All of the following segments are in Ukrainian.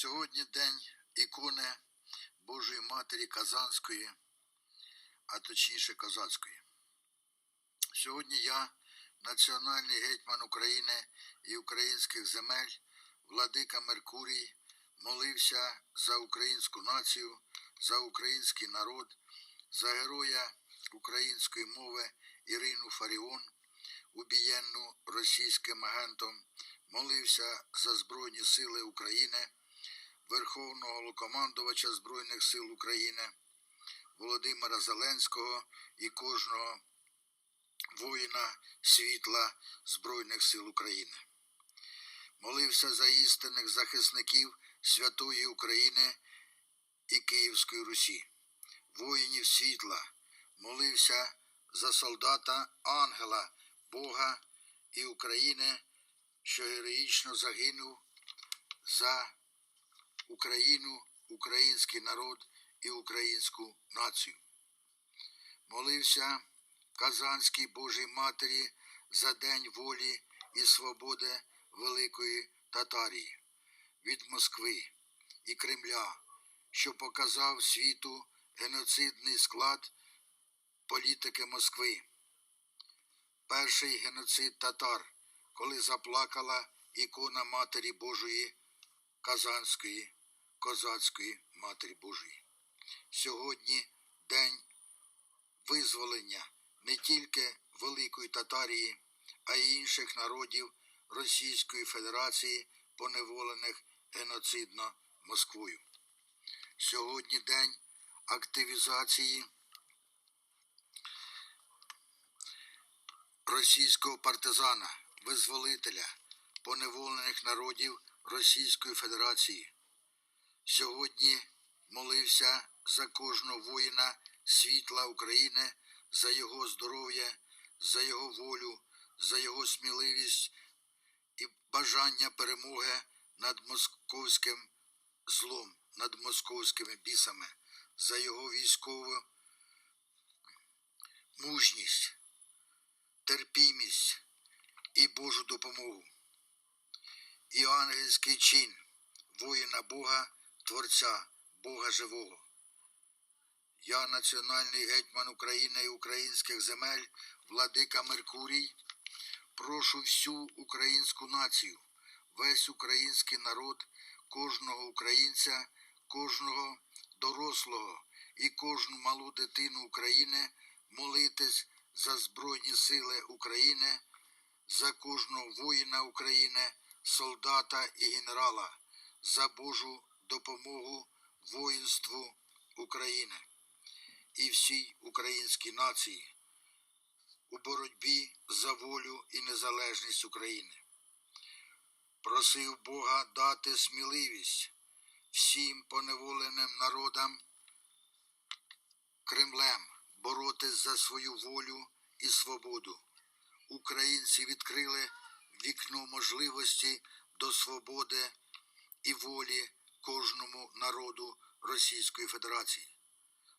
Сьогодні день ікони Божої Матері Казанської, а точніше Козацької. Сьогодні я, національний гетьман України і українських земель, владика Меркурій, молився за українську націю, за український народ, за героя української мови Ірину Фаріон, убієнну російським агентом, молився за Збройні Сили України, Верховного Головнокомандувача Збройних сил України, Володимира Зеленського і кожного воїна світла Збройних сил України. Молився за істинних захисників святої України і Київської Русі, воїнів світла, молився за солдата ангела Бога і України, що героїчно загинув за Україну, український народ і українську націю. Молився Казанській Божій Матері за День волі і свободи Великої Татарії від Москви і Кремля, що показав світу геноцидний склад політики Москви. Перший геноцид татар, коли заплакала ікона Матері Божої Казанської, Козацької Матері Божої. Сьогодні день визволення не тільки Великої Татарії, а й інших народів Російської Федерації, поневолених геноцидно Москвою. Сьогодні день активізації російського партизана, визволителя поневолених народів Російської Федерації. Сьогодні молився за кожного воїна світла України, за його здоров'я, за його волю, за його сміливість і бажання перемоги над московським злом, над московськими бісами, за його військову мужність, терпімість і Божу допомогу. І ангельський чин воїна Бога, Творця, Бога Живого. Я, національний гетьман України і українських земель, владика Меркурій, прошу всю українську націю, весь український народ, кожного українця, кожного дорослого і кожну малу дитину України молитись за Збройні Сили України, за кожного воїна України, солдата і генерала, за Божу допомогу воїнству України і всій українській нації у боротьбі за волю і незалежність України. Просив Бога дати сміливість всім поневоленим народам Кремлем боротись за свою волю і свободу. Українці відкрили вікно можливості до свободи і волі кожному народу Російської Федерації.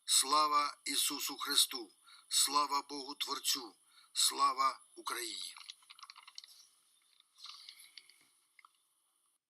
Слава Ісусу Христу! Слава Богу Творцю! Слава Україні!